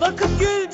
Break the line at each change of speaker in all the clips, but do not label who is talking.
Bakıp güldün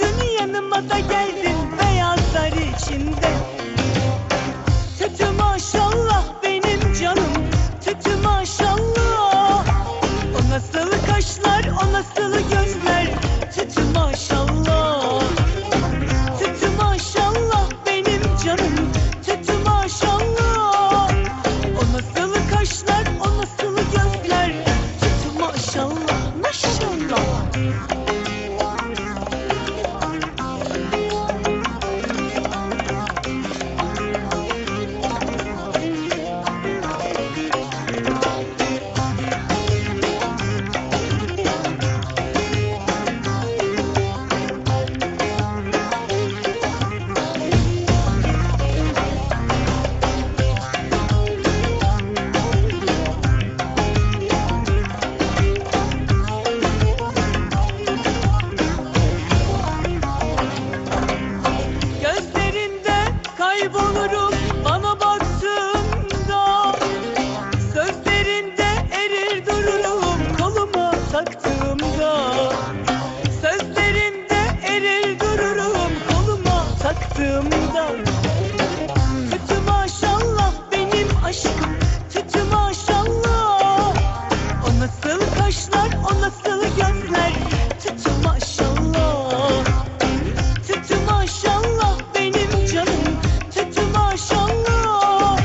koluma taktığımda Tütü maşallah benim aşkım Tütü maşallah. O nasıl kaşlar o nasıl gözler? Tütü maşallah. Tütü maşallah benim canım Tütü maşallah.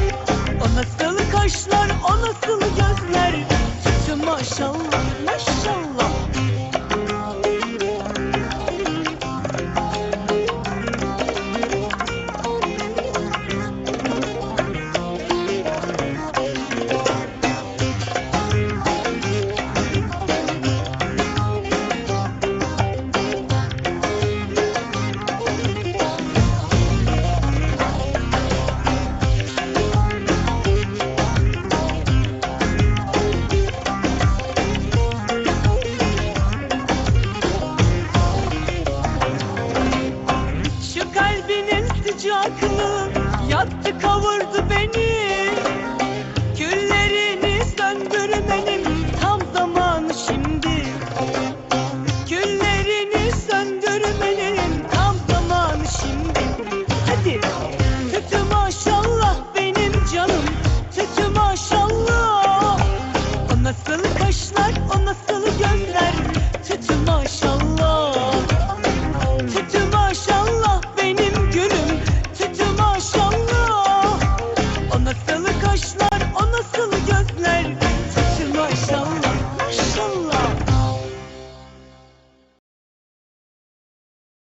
O nasıl kaşlar o nasıl gözler? Maşallah maşallah aklım Yaktı kavurdu beni. Küllerini söndürmenim Tam zamanı şimdi. Küllerini söndürmenim Tam zamanı şimdi. Hadi Kötü maşallah benim canım. Kötü maşallah. O nasıl kaşlar o nasıl gözler